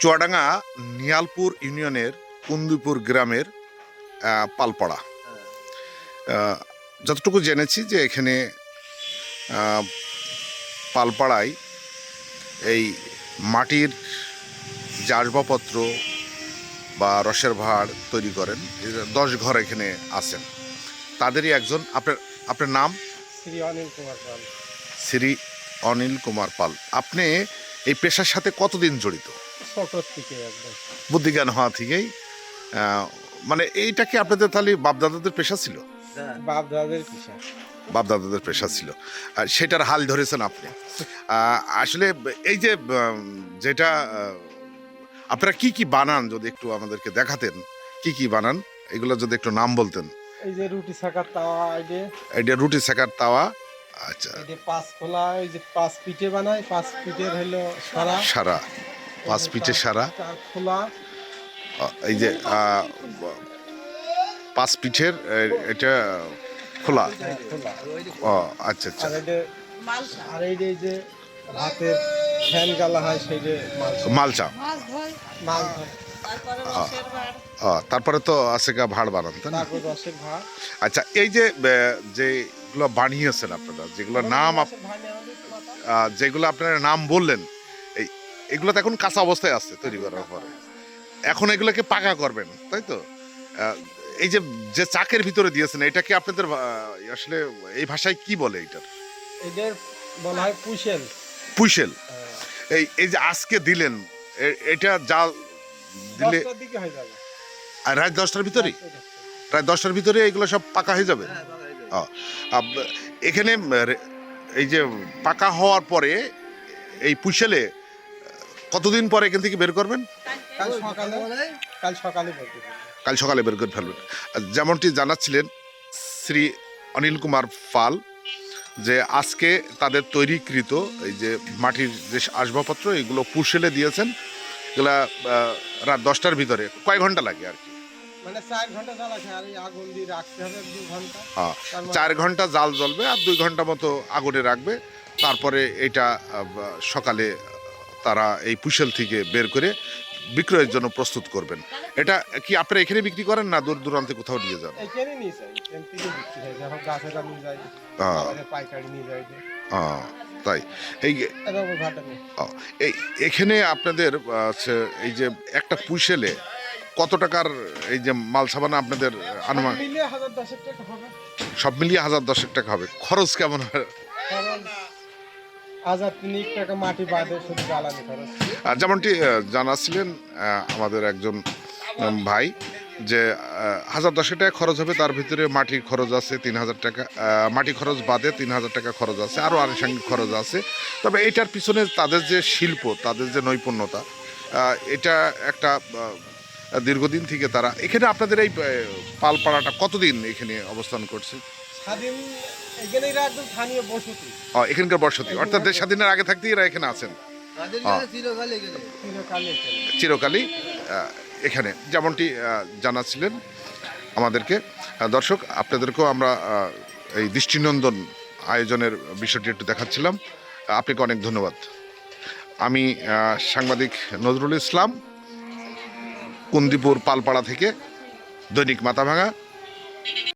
চুয়াডাঙ্গা নিয়ালপুর ইউনিয়নের কুন্দুপুর গ্রামের পালপাড়া। যতটুকু জেনেছি যে এখানে পালপাড়ায় এই মাটির যে আসবাবপত্র বা রসের ভাড় তৈরি করেন। দশ ঘর এখানে আছেন। তাদেরই একজন। আপনার আপনার নাম? শ্রী অনিল কুমার পাল। শ্রী অনিল কুমার পাল। আপনি এই পেশার সাথে কতদিন জড়িত? ছোট থেকে একদম। বুদ্ধিজ্ঞান হওয়া থেকেই মানে এইটা কি আপনাদের তাহলে বাপদাদাদের পেশা ছিল? বাপ দাদের পিছা বাপদাদাদের পেশা ছিল। আর সেটার হাল ধরেছেন আপনি। আসলে এই যে যেটা আপনারা কি কি বানান যদি একটু আমাদেরকে দেখাতেন? কি কি বানান? এগুলো যদি একটু নাম বলতেন। এই যে রুটি ছাকার তাওয়া এটা রুটি শেখার তাওয়া আচ্ছা। এই যে পাঁচ খোলা এই যে পাঁচ পিঠে বানায় পাঁচ পিঠের হলো সারা। সারা। পাঁচ পিঠে সারা। খোলা এই যে পাঁচ পিঠের এটা খোলা। ও আচ্ছা আচ্ছা। আর এই যে আর এই যে এই যে হাতের ফ্যান গালা হয় সেই যে মালচা। তারপরে তো আছে গা ভাড় বানান তাই না? আচ্ছা এই যে যেগুলো বানিয়েছেন আপনারা যেগুলো নাম যেগুলো আপনারা নাম বললেন এগুলো তো এখন কাঁচা অবস্থায় আছে তৈরি করার পরে। এখন এগুলোকে পাকা করবেন তাই তো? এই যে যে চাকের ভিতরে দিয়েছেন এটা কি আপনাদের আসলে এই ভাষায় কি বলে এটার? এদের বলা হয় পুষেল পুইশেল। এই এই যে আজকে দিলেন এটা জাল দিলে হয়ে আর রাত দশটার ভিতরেই? প্রায় দশটার ভিতরে এগুলো সব পাকা হয়ে যাবে? ও, এখানে এই যে পাকা হওয়ার পরে এই পুইশেলে কতদিন পরে এখান থেকে বের করবেন? কাল সকালে কাল সকালে কাল সকালে বের করে ফেলবেন। যেমনটি জানাচ্ছিলেন শ্রী অনিল কুমার পাল যে আজকে তাদের তৈরিকৃত এই যে মাটির যে আসবাবপত্র এগুলো পুষেলে দিয়েছেন। এগুলা রাত দশটার ভিতরে কয় ঘণ্টা লাগে আর কি? মানে হ্যাঁ, চার ঘণ্টা জাল জ্বলবে আর দুই ঘণ্টা মতো আগুনে রাখবে। তারপরে এটা সকালে তারা এই পুষেল থেকে বের করে বিক্রয়ের জন্য প্রস্তুত করবেন। এটা কি আপনারা এখানে বিক্রি করেন না দূর দূরান্তে কোথাও নিয়ে যান? তাই। এই এখানে আপনাদের এই যে একটা পুইশেলে কত টাকার এই যে মাল সাবানা আপনাদের আনুমান সব মিলিয়ে হাজার দশেক টাকা হবে। খরচ কেমন হয়? আর যেমনটি জানাচ্ছিলেন আমাদের একজন ভাই, যে হাজার দশেক টাকা খরচ হবে, তার ভিতরে মাটির খরচ আছে তিন হাজার টাকা মাটি খরচ বাদে তিন হাজার টাকা খরচ আছে, আরও আনুষঙ্গিক খরচ আছে। তবে এইটার পিছনে তাদের যে শিল্প, তাদের যে নৈপুণ্যতা এটা একটা দীর্ঘদিন থেকে তারা, এখানে আপনাদের এই পালপাড়াটা কতদিন এখানে অবস্থান করছে? স্বাধীন এখানে এরা একদম স্থানীয় বসতি। ও, এখানকার বসতি। অর্থাৎ দেশ স্বাধীনের আগে থাকতেই এরা এখানে আছেন। চিরকালে এখানে। চিরকালই এখানে। যেমনটি জানাচ্ছিলেন আমাদেরকে। দর্শক আপনাদেরকেও আমরা এই দৃষ্টিনন্দন আয়োজনের বিষয়টি একটু দেখাচ্ছিলাম। আপনাকে অনেক ধন্যবাদ। আমি সাংবাদিক নজরুল ইসলাম কুন্দিপুর পালপাড়া থেকে দৈনিক মাথাভাঙা।